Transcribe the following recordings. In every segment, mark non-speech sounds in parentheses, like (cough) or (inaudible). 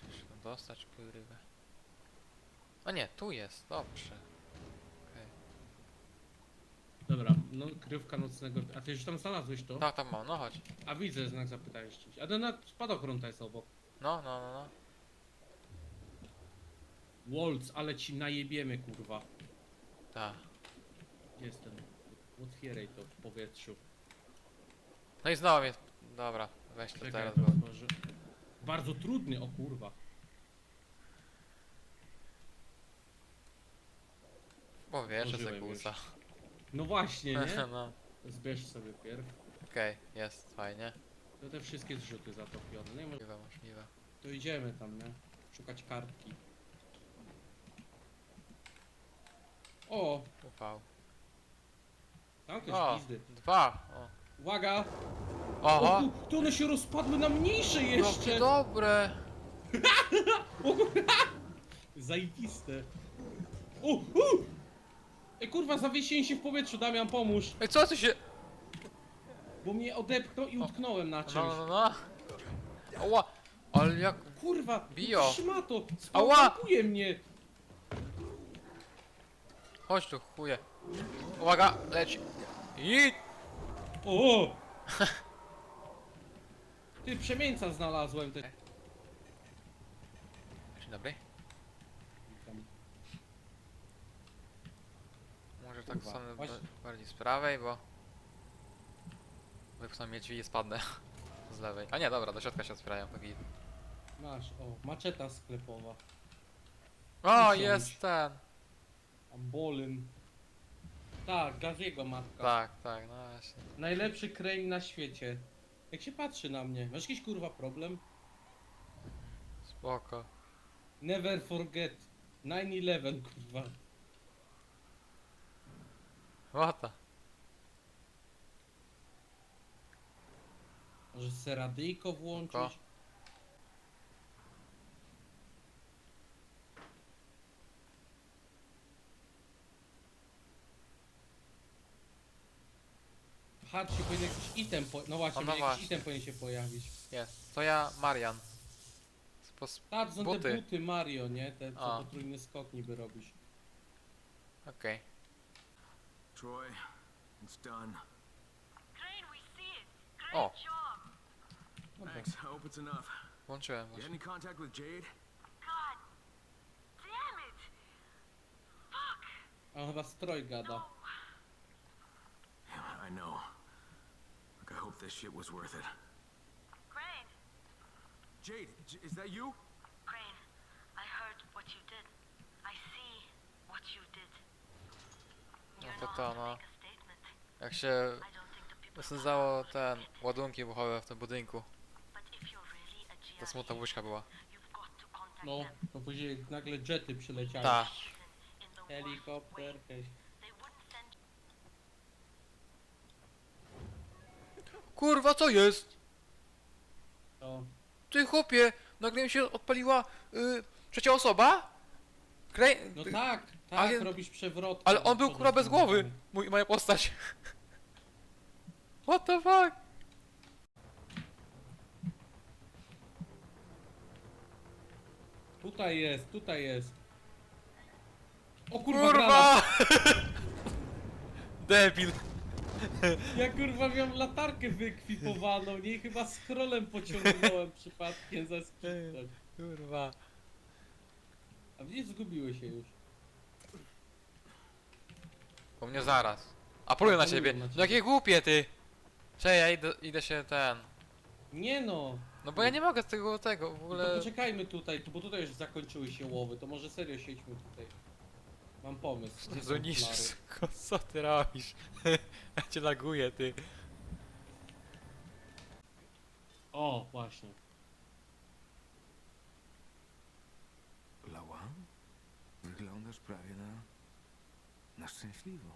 Się tam dostać, kurwa. A nie, tu jest, dobrze. Dobra, no kryjówka nocnego... A ty już tam znalazłeś to? Tak, tam mam, no chodź. A widzę, znak zapytania jeszcze. A ten na spadochron to jest obok. No, no, no, no. Waltz, ale ci najebiemy, kurwa. Tak. Jest ten? Otwieraj to w powietrzu. No i znowu mnie... Dobra, weź to Czekaj, teraz, to bo... otworzę. Bardzo trudny, o kurwa. Bo wiesz, że Użyłem. No właśnie, nie? (laughs) no. Zbierz sobie pierw. Okej, jest, fajnie. To te wszystkie zrzuty zatopione. No i może... Możliwe, możliwe. To idziemy tam, nie? Szukać kartki. O! Ufał. Tam jakieś O, pizdy. dwa! O. Uwaga! Oho! O, to one się rozpadły na mniejsze Jakie jeszcze! dobre! (laughs) O! (laughs) Zajebiste. U! Ej kurwa, zawiesiłem się w powietrzu, Damian, pomóż! Ej, co tu się... Bo mnie odepchnął i utknąłem na No, czymś. no, no. Ała! Ale jak... Kurwa! Bijo. Trzyma to! Ała. Spałkuje mnie! Chodź tu, chuje. Uwaga, leć. I... O! (laughs) Ty, przemieńca znalazłem. Te... Dzień dobry. Może tak Kurwa, stanę właśnie. ba- bardziej z prawej, bo... Wypchnę mnie drzwi i spadnę. (laughs) Z lewej. A nie, dobra, do środka się otwierają. git. Masz, o, maczeta sklepowa. O, jest ten! Ambolyn. Tak, Gaziego matka. Tak, tak, no właśnie. Najlepszy kreń na świecie. Jak się patrzy na mnie? Masz jakiś kurwa problem? Spoko. Never forget. 9-11 kurwa. Łata. Może seradyjko włączyć? Spoko. Hard się powinien jakiś item po... No właśnie, O, no jakiś właśnie. item powinien się pojawić. Jest. To ja, Marian. Spos... Tak, są Buty. te buty Mario, nie? Te co A. potrójny skok niby robisz. Okej. Troy, it's done. Crane, we see it. Great Oh. job. Dobra. Thanks. I hope it's enough. Włączyłem You had właśnie. any contact with Jade? God damn it. Fuck. A on chyba stroj gada. No. Yeah, I know. Hope this shit was worth it. Crane. Jade, J- is that you? Crane, I heard what you did. I see what you did. No to to no. make a statement. Jak się I don't think the people wysędzało ten ładunki wybuchowe w tym budynku, But if you're really a to GRE, smutna buźka była. No, to później nagle jety przyleciały. Tak. Helikopter, way, Kurwa, co jest? To... Ty chłopie, nagle mi się odpaliła y, trzecia osoba? No tak, tak, Ale- robisz przewrot. Ale on był kurwa bez głowy, mój, moja postać. (laughs) What the fuck? Tutaj jest, tutaj jest. O kurwa, Kurwa! (laughs) Debil. Ja kurwa miałem latarkę wyekwipowaną, nie? I chyba scrollem pociągnąłem przypadkiem za skrzydłem. Kurwa. A gdzieś zgubiły się już. Po mnie zaraz. A poluję na Polują ciebie. na No ciebie. jakie głupie ty. Cześć, ja idę, idę się ten. Nie no! No bo ja nie mogę z tego tego w To ogóle. poczekajmy tutaj, bo tutaj już zakończyły się łowy, to może serio siedźmy tutaj. Mam pomysł. Gdzie są Zonisz, flary? co ty robisz? (laughs) Ja cię laguję ty. O, właśnie. Lała? Wyglądasz prawie na... na szczęśliwą.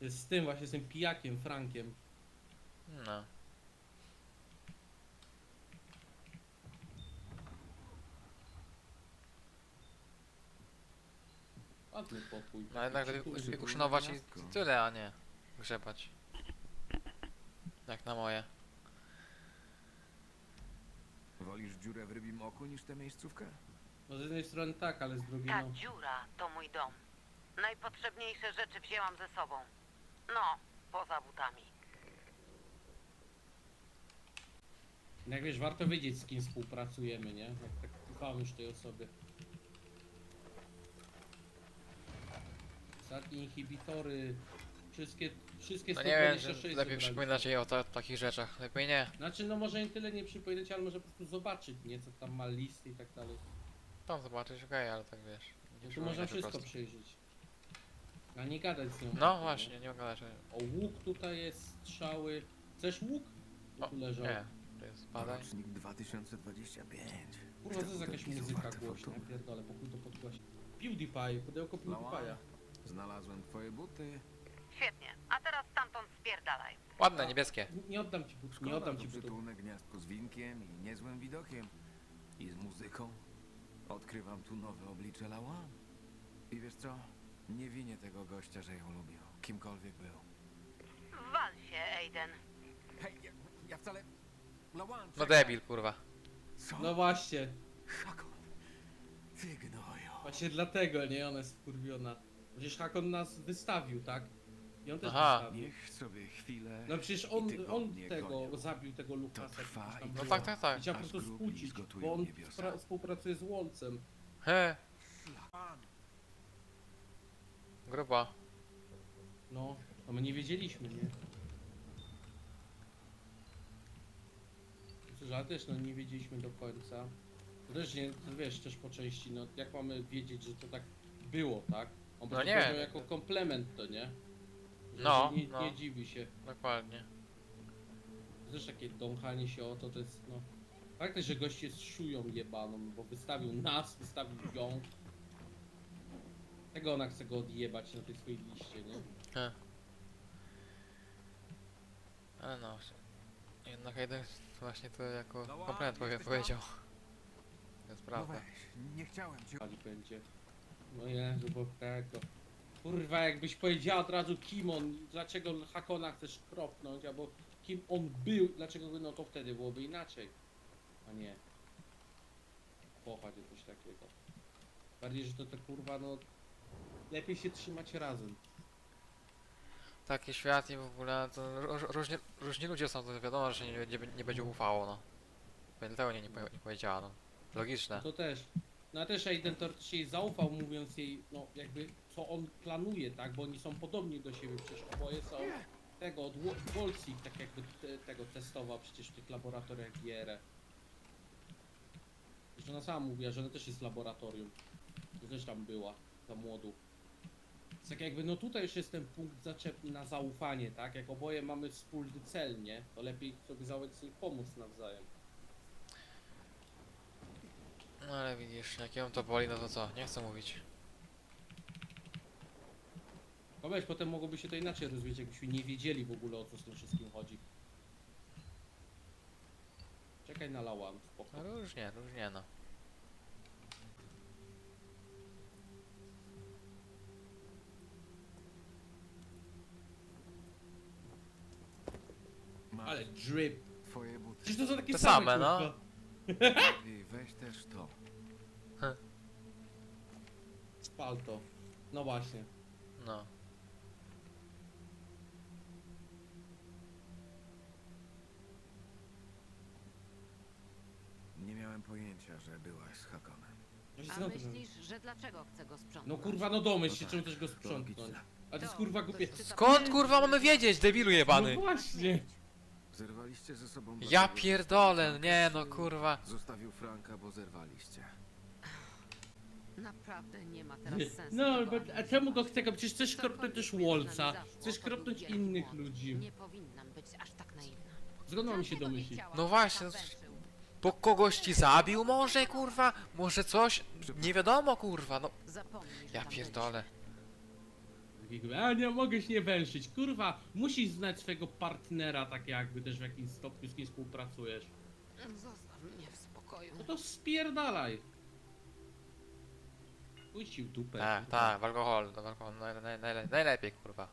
Z tym właśnie, z tym pijakiem, Frankiem. No. Ładny pokój. No jednak uszanować i tyle, a nie grzebać. Jak na moje. Wolisz dziurę w rybim oku niż tę miejscówkę? No z jednej strony tak, ale z drugiej Ta no... dziura to mój dom. Najpotrzebniejsze rzeczy wzięłam ze sobą. No, poza butami. Jak wiesz, warto wiedzieć z kim współpracujemy, nie? Jak tak ufamy już tej osobie. Ostatnie inhibitory, wszystkie, wszystkie No nie wiem, 126 że lepiej zebraliśmy. przypominać jej o ta, takich rzeczach. Lepiej nie. Znaczy, no może nie tyle nie przypominać, ale może po prostu zobaczyć, nie? Co tam ma listy i tak dalej. Tam zobaczyć, okej, ale tak wiesz. Nie No tu przypominać można po wszystko prostu. przejrzeć. A nie gadać z nią. No właśnie, nie mogę gadać. O, łuk tutaj jest, strzały. Chcesz łuk? O, tu leżał. Nie, to jest badaj. Rocznik 2025. Kurwa, to jest jakaś muzyka głośna, pierdolę, pokój to podgłoś. PewDiePie, pudełko PewDiePie'a. Znalazłem twoje buty. Świetnie. A teraz stamtąd spierdalaj. Ładne, niebieskie. Nie oddam ci but, nie Szkoda, oddam ci przytulne gniazdko z winkiem i niezłym widokiem. I z muzyką. Odkrywam tu nowe oblicze Lała. I wiesz co? Nie winię tego gościa, że ją lubił. Kimkolwiek był. Wal się, Aiden. Hej, ja, ja wcale... Lawan, No debil, kurwa. Co? No właśnie, Hakon. Ty gnoju. właśnie dlatego, nie? Ona jest wkurwiona. Przecież Hakon nas wystawił, tak? I on też Aha. wystawił. Niech sobie chwilę... No przecież i on, tygodnie on tego, gonią. zabił tego Lukasa. To trwa przecież tam i No było. tak, tak, tak. I Chciał po Aż prostu grubi skłócić, zgotują bo on niebiosa. spra- współpracuje z Wolcem. He. Gruba. No, a my nie wiedzieliśmy, nie? Przecież, ale też no nie wiedzieliśmy do końca. To też nie, to wiesz, też po części, no jak mamy wiedzieć, że to tak było, tak? On No nie. powiedział jako komplement to, nie? Że No, nie, no. nie dziwi się. Dokładnie. Też takie dąchanie się o to, to jest, no... Fakt jest, że gość jest szują jebaną, bo wystawił nas, wystawił ją. Tego ona chce go odjebać na tej swojej liście, nie? He. Ale no. Jednak jeden właśnie to jako komplement powie, powiedział. To jest No prawda. weź, nie chciałem cię... Będzie. No Jezu, bo tego. Kurwa, jakbyś powiedziała od razu kim on, dlaczego Hakona chcesz kropnąć, albo kim on był, dlaczego go, no to wtedy byłoby inaczej. A nie. Pochodzi coś takiego. Bardziej, że to te kurwa, no... Lepiej się trzymać razem. Taki świat i w ogóle to ró- różni, różni ludzie są, to wiadomo, że się nie, nie, nie będzie ufało, no. Dlatego nie, nie, powie- nie powiedziała, no. Logiczne. To też. No a też Aiden jej zaufał, mówiąc jej, no jakby co on planuje, tak? Bo oni są podobni do siebie, przecież oboje są tego, od Wo- Wolcik tak jakby te, tego testował przecież w tych laboratoriach GR. Zresztą ona sama mówiła, że ona też jest w laboratorium. To też tam była, za młodu. Więc tak jakby, no tutaj już jest ten punkt zaczepny na zaufanie, tak? Jak oboje mamy wspólny cel, nie? To lepiej sobie zaufać sobie pomóc nawzajem. No ale widzisz, jak ją to boli, no to co? Nie chcę mówić. No weź, potem mogłoby się to inaczej rozwijać, jakbyśmy nie wiedzieli w ogóle o co z tym wszystkim chodzi. Czekaj na Lawan, spoko. No różnie, różnie, no. Masz Ale drip. twoje buty. Przecież to są takie Te same, same, no. kurwa. (laughs) (laughs) Spal to. No właśnie. No. Nie miałem pojęcia, że byłaś z Hakonem. Ja się A myślisz, że dlaczego chcę go sprzątnąć? No kurwa, no domyśl No się, tak, czemu też go sprzątnąć. A to jest To, kurwa ktoś głupie. czyta- Skąd kurwa mamy wiedzieć, debilu jebany? No właśnie. Zerwaliście ze sobą... Ja dlatego, że pierdolę, nie no kurwa. Zostawił Franka, bo zerwaliście. Naprawdę nie ma teraz sensu. No, tego ale a czemu go chce? Przecież chcesz kropnąć też by Wolca. zaszło, Chcesz to był kropnąć wielki innych błąd. ludzi. Nie powinnam być aż tak naiwna. Mam się Dlaczego nie domyślić? chciałam, No właśnie, tam z- węszył? Bo kogoś ci zabił może kurwa? Może coś? Nie wiadomo kurwa, no. Zapomnij, że Ja tam pierdolę. Takiego, A nie mogę się nie węszyć. Kurwa, musisz znać swojego partnera, tak jakby też w jakimś stopniu z kim współpracujesz. Zostaw mnie w spokoju. No to spierdalaj. W dupę. Tak, kurwa. tak, w alkohol, w alkohol, naj, naj, naj, najlepiej kurwa.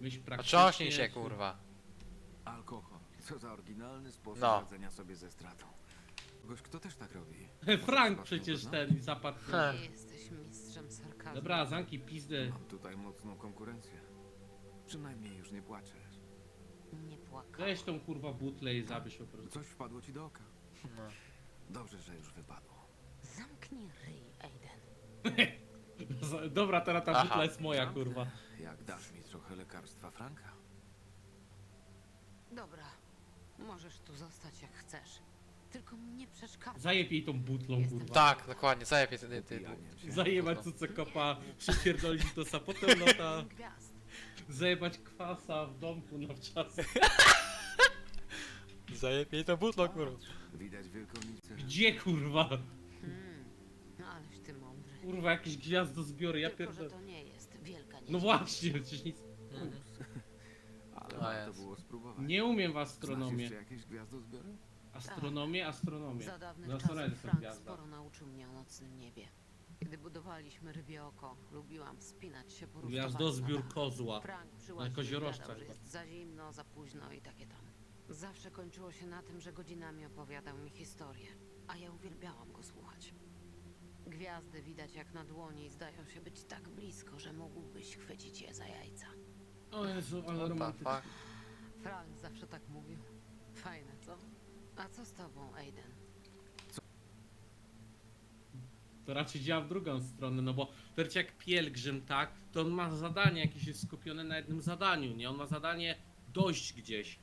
Myśl praktycznie. Otrząśnij się kurwa. Alkohol. Co za oryginalny sposób No. radzenia sobie ze stratą. Kogoś, kto też tak robi. (laughs) Frank przecież ten zapadł. He. Ty jesteś mistrzem sarkazmu. Dobra, zamki pizdę. Mam tutaj mocną konkurencję. Przynajmniej już nie płaczesz. Nie płakałem. Weź tą kurwa butlę i zabierz po prostu. Coś wpadło ci do oka. No. Dobrze, że już wypadło. Zamknij ryj, Aiden. (laughs) Dobra, teraz ta Aha. butla jest moja Zamknę, kurwa. Jak dasz mi trochę lekarstwa Franka? Dobra, możesz tu zostać jak chcesz. Tylko mi nie przeszkadza. Zajeb jej tą butlą Jestem kurwa. Tak, dokładnie, zajebie ty, ty, ty, Upijaniem się. Zajebać co co kopa, przypierdolić to sa, potem no. Gwiazd. Zajebać kwasa w domku na wczas. (laughs) Zajebie to butlo, kurwa. Widać wielką nicę. Gdzie kurwa? Hmm, no aleś ty mądry. Kurwa jakieś gwiazdozbiory, ja Tylko, że pierdolę. to nie jest wielka No właśnie, przecież nic... (laughs) Ale A, warto jest. było spróbować. Nie umiem w Znasz astronomię. jeszcze jakieś gwiazdozbiory? Astronomię, astronomię. Za dawnych No, czasów sorry, Frank gwiazda. sporo nauczył mnie o nocnym niebie. Kiedy budowaliśmy rybie oko, lubiłam wspinać się po rusztowaniu Gwiazdozbiór na dach. kozła. Frank Na koziorożcach że chyba. jest za zimno, za późno i takie tam. Zawsze kończyło się na tym, że godzinami opowiadał mi historię, a ja uwielbiałam go słuchać. Gwiazdy widać jak na dłoni i zdają się być tak blisko, że mógłbyś chwycić je za jajca. O Jezu, ale romantycznie. fuck? Frank zawsze tak mówił. Fajne, co? A co z tobą, Aiden? To raczej działa w drugą stronę, no bo wiecie jak pielgrzym, tak, to on ma zadanie jakieś jest skupione na jednym zadaniu, nie? On ma zadanie dojść gdzieś.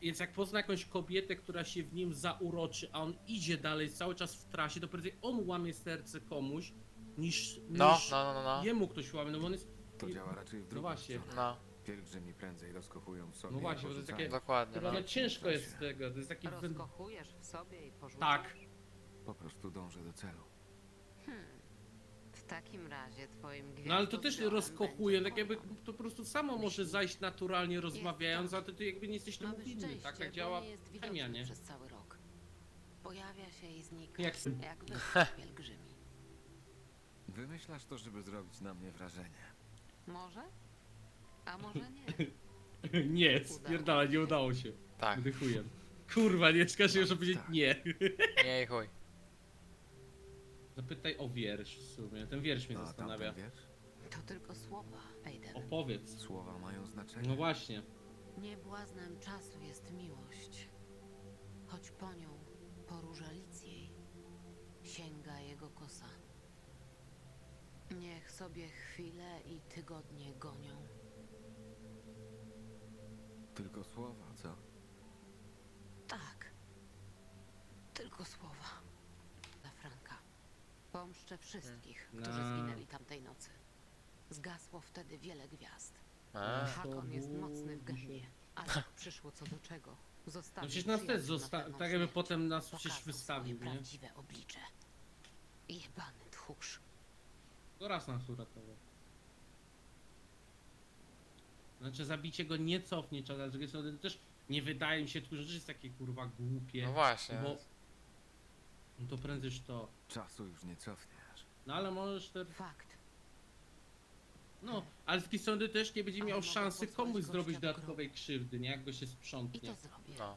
Więc jak pozna jakąś kobietę, która się w nim zauroczy, a on idzie dalej cały czas w trasie, to prędzej on łamie serce komuś, niż, No, niż no, no, no. jemu ktoś łamie, no bo on jest... To działa raczej w drugą właśnie. stronę. No, Pielgrzymi prędzej rozkochują w sobie No właśnie, bo to jest porzucają. takie- dokładnie, no. Ciężko jest z tego, to jest taki... Rozkochujesz w sobie i porzucasz? Tak. Po prostu dążę do celu. Hmm. W takim razie twoim No ale to też gwiazdozbiorem rozkochuje, będzie tak jakby to po prostu samo może zajść naturalnie rozmawiając, a ty, ty jakby nie jesteś Ma temu być winny, szczęście, tak? Tak bo działa nie jest chemia, widoczny nie? przez cały rok. Pojawia się i znika. Jak Jak wyspy (laughs) pielgrzymi. Wymyślasz to, żeby zrobić na mnie wrażenie. Może? A może nie? (laughs) Nie, spierdala, nie udało się. Tak, Wychuję. Kurwa, nie czekasz, Tak, żeby powiedzieć tak. nie. nie i chuj. Zapytaj o wiersz w sumie, ten wiersz mnie A zastanawia. tamten wiersz? To tylko słowa, Aiden. Opowiedz. Słowa mają znaczenie. No właśnie. Nie błaznem czasu jest miłość. Choć po nią, po różalic jej, sięga jego kosa. Niech sobie chwile i tygodnie gonią. Tylko słowa, co? Tak. Tylko słowa. Dla Franka. Pomszczę wszystkich, którzy No. zginęli tamtej nocy. Zgasło wtedy wiele gwiazd. A, Hakon jest mocny w gębie, ale jak przyszło co do czego. No Zostawił przecież nas też przyjaciół na zosta... pewną tak jakby śmierć. potem nas przecież Pokazał wystawił, swoje nie? prawdziwe oblicze. Jebany tchórz. To raz nas uratował. Znaczy zabicie go nie cofnie czas, ale z drugiej strony też nie wydaje mi się, że to jest takie kurwa głupie. no właśnie. Bo... No to prędzej to. Czasu już nie cofniesz. No ale możesz te... Fakt. No, ale z strony też nie będzie Ale miał mogę szansy komuś gościa zrobić do dodatkowej krzywdy, nie? Jak go się I sprzątnie. to zrobię. No.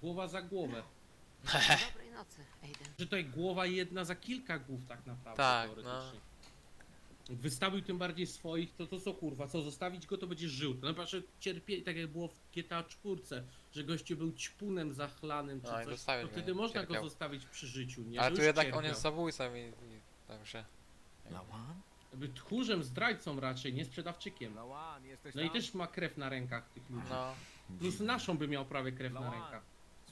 Głowa za głowę. (laughs) Dobrej nocy, Aiden. Że tutaj głowa jedna za kilka głów tak naprawdę Tak, teoretycznie. Jak Wystawił tym bardziej swoich, to to co kurwa, co zostawić go to będzie żył. To naprawdę cierpieli, tak jak było w GTA 4, że gościu był ćpunem zachlanym czy No i coś, zostawić to wtedy można go Cierpiał. zostawić przy życiu, nie? Ale Że tu już jednak on cierpiał. jest zabójcą i, i także. Lawan? Jakby tchórzem, zdrajcą raczej, nie sprzedawczykiem. Lawan, jesteś No i tam? też ma krew na rękach tych ludzi. No, Plus naszą by miał prawie krew na Lawan, rękach.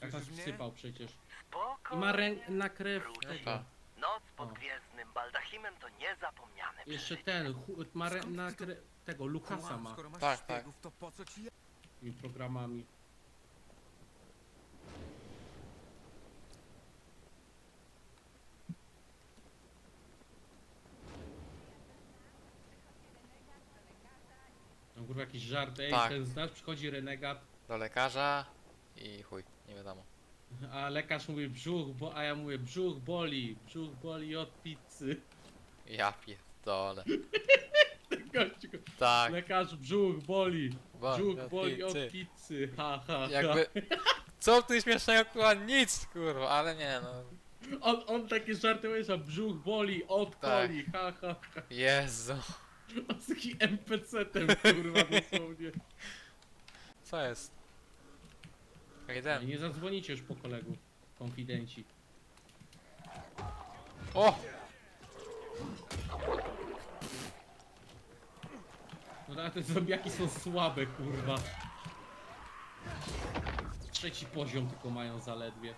Jak nas słyszysz mnie? wsypał przecież. I Spokojnie. ma rę- na krew tego. tak. Noc pod O. gwiezdnym baldachimem to niezapomniane Jeszcze przeżycie. ten, hu- ma rę- na ty to- kre- tego, Lukasa Kłam, ma Skoro masz Tak, tak. szpiegów, to po co ci ja? tymi programami. No kurwa jakiś żart, ej, Tak. ten znasz, przychodzi renegat, Do lekarza i chuj, nie wiadomo. a lekarz mówi brzuch, bo, a ja mówię brzuch boli, brzuch boli od pizzy. Ja pierdolę. (laughs) Gościu, Tak. Lekarz, brzuch boli. Bo- Brzuch boli od pizzy. pizzy. Ha, ha, ha. Jakby... (laughs) Co w tym śmiesznego, kurwa? Nic, kurwa, ale nie no. On, on takie żarty mówi, że brzuch boli od Tak. coli. Ha, ha. Jezu. On z takim NPC-tem, kurwa, dosłownie. Co jest? I Jeden. nie zadzwonicie już po kolegów, konfidenci. O! No ale te zombiaki są słabe, kurwa. Trzeci poziom tylko mają zaledwie.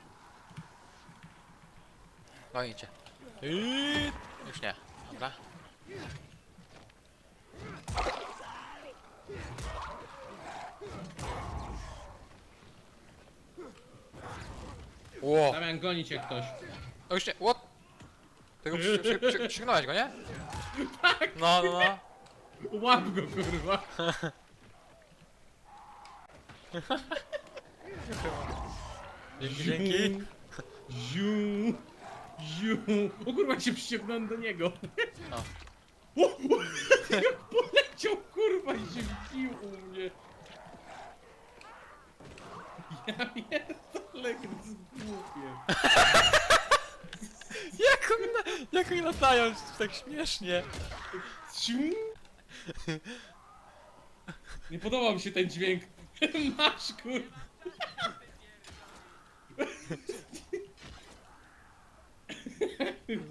Gonicie. Już nie. Dobra. Ło! Damian, goni cię ktoś. O już nie, what? Tego przy, przy, przy, przyknąłeś go, nie? (laughs) Tak! No, no, no. Łap go, kurwa. Dzięki, dzięki. Ziu, ziu. O kurwa, się przyciągnąłem do niego. O. O, (laughs) o, jak poleciał, kurwa, i się wbił u mnie. Ja pierdolę, z głupie. (laughs) Jak oni, na, jak oni latają tak śmiesznie. Nie podobał mi się ten dźwięk. (laughs) Masz, kurwa.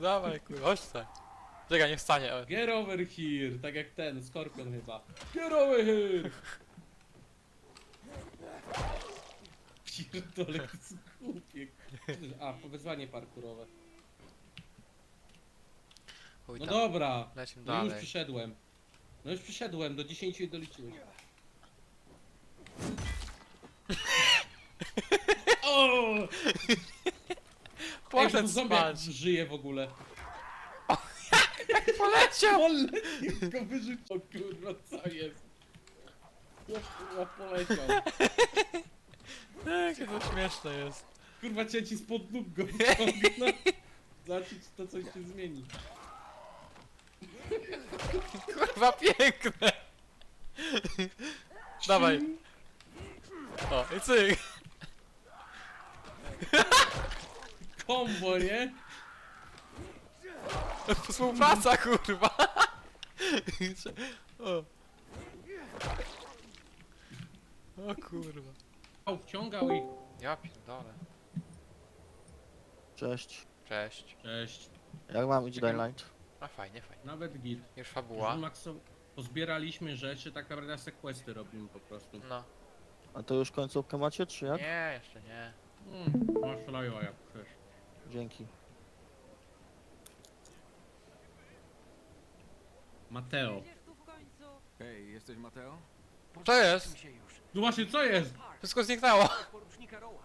Dawaj, kurwa, chodź tutaj. Czekaj, niech stanie. o. Get over here, tak jak ten, Skorpion chyba. Get over here! Pierdolę, to jest głupie. A, wezwanie parkurowe. Chuj No tam. dobra, Lecimy no już dalej. przyszedłem. No już przyszedłem, do 10 i doliczyłeś. (laughs) O! Ej, Poszedł to zombiak spać. żyje w ogóle. Poleciał! Poleciał, go wyrzucił, kurwa, co jest? Chłop, kurwa, poleciał. Jakie to śmieszne jest. Kurwa, cię ci spod nóg go wyciągnę. Zobaczyć, to coś się zmieni. Kurwa, piękne. Dawaj. O, i cyk. Kombo, nie? (laughs) Współpraca, kurwa. (laughs) O. O kurwa. O, wciągał i... Ja pierdolę. Cześć. Cześć. Cześć. Jak mam iść Daylight? A fajnie, fajnie. Nawet git. Już fabuła. Maxo... Pozbieraliśmy rzeczy, tak naprawdę sekwesty robimy po prostu. No. A to już końcówkę macie, czy jak? Nie, jeszcze nie. Mm, masz lajo jak chcesz. Dzięki. Mateo. Hej, jesteś Mateo? Co jest? No właśnie, co jest? Wszystko zniknęło. Porucznika Roła.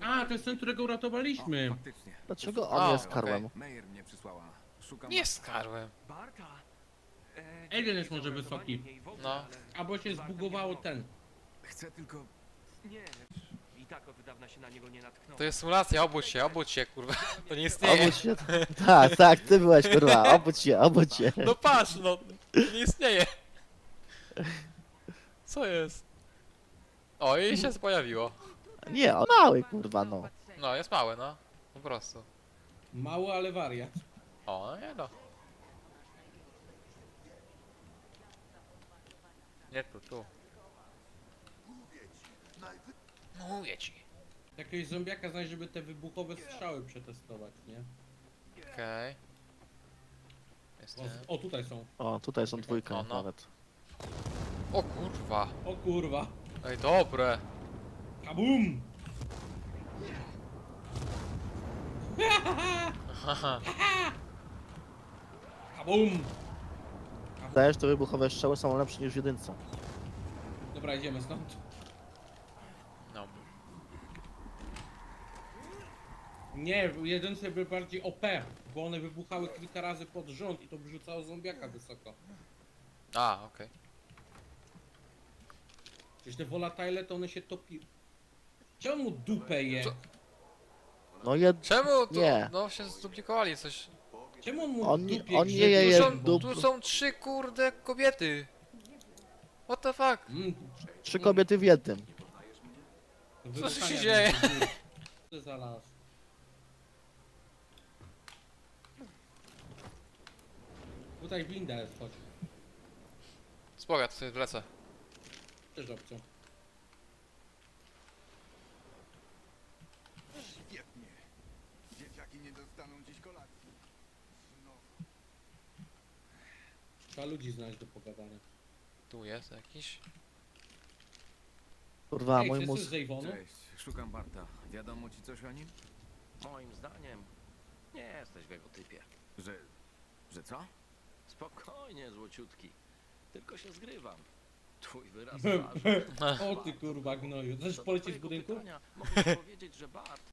A, to jest ten, którego uratowaliśmy. Faktycznie. Dlaczego on jest okej. karłem? Mnie przysłała. Szukam... Nie skarłem. Barta. E, Alien jest może wysoki. No. Albo się zbugowało ten. Chcę tylko... Nie, i tak od dawna się na niego nie natknąłem. To jest symulacja, obudź się, obudź się, kurwa. (laughs) To nie istnieje. Obudź się. Tak, tak, ty byłeś, kurwa. Obudź się, obudź się. No patrz, no. To nie istnieje. Co jest? O, i się pojawiło. Nie, on mały, kurwa, no. No, jest małe, no. Po prostu. Mały, ale wariat. O, no nie no. Nie tu, tu. Mówię ci. Jakiegoś zombiaka znaleźć, żeby te wybuchowe strzały przetestować, nie? Okej. O, Jestem. o tutaj są. O, tutaj są dwójka O, no. nawet. O kurwa. O kurwa. Ej, dobre. Kabum! Haha. Kabum! Dajesz, te wybuchowe strzały są lepsze niż w jedynce. Dobra, idziemy stąd. Nie, w jedynce były bardziej OP, bo one wybuchały kilka razy pod rząd i to wrzucało zombiaka wysoko. A, okej. Przecież te volatile to one się topi... Czemu dupę je? Co? No jed... Czemu tu? Nie. No się zduplikowali coś. Czemu on mu On dupie on nie grzebie je- Tu je są, dup- tu są trzy kurde kobiety. What the fuck? Mm, Trzy kobiety w jednym. Co wyruchania się dzieje? będzie. Co to za las? Tutaj winda jest, chodź. Spoko, ja to sobie wlecę. Też obcą. Świetnie. Dzieciaki nie dostaną dziś kolacji. Trzeba ludzi znaleźć do pogadania. Tu jest jakiś. Kurwa, Ej, mój mózg. z? Cześć, szukam Barta. Wiadomo ci coś o nim? Moim zdaniem nie jesteś w jego typie. Że... że co? Spokojnie, złociutki. Tylko się zgrywam. Twój wyraz (laughs) twarzy. O ty kurwa gnoju. Chcesz Co do polecieć z twojego budynku? pytania, Mogę powiedzieć, że Bart